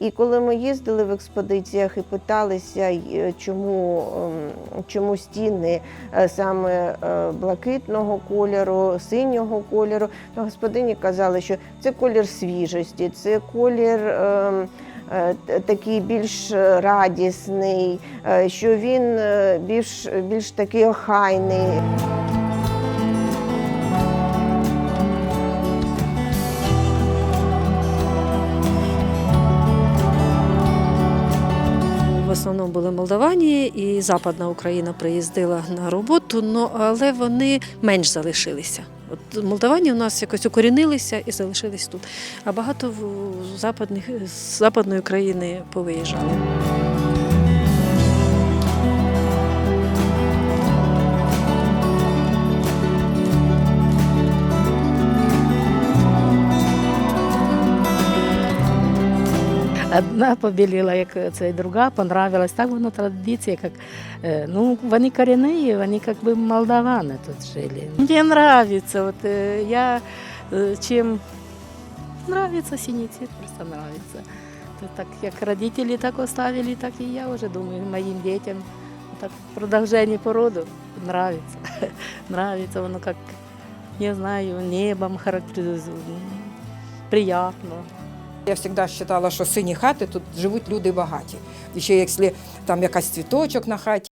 І коли ми їздили в експедиціях і питалися, й- чому, ем, чому стіни е, саме е, блакитного кольору, синього кольору, то господині казали, що це колір свіжості, це колір. ем, е, Такий більш радісний, е, що він е, більш, більш такий охайний. В основному були Молдавані і Западна Україна приїздила на роботу, ну, але вони менш залишилися. От Молдавані у нас якось укорінилися і залишились тут. А багато в- западних, з Западної України повиїжджали. Одна побіліла, як це друга, понравилась. Так воно традиція, як е, ну вони корінні, вони як би молдавани тут жили. Мені нравится, вот е, я е, чим нравится синий цвет, просто нравится. То так як родителі так оставили, так і я вже думаю, моїм дітям так продовження породу нравится. нравится воно як, не знаю, небом характеризує. Приятно. Я завжди вважала, що сині хати тут живуть люди багаті. І ще якщо там якась цвіточок на хаті.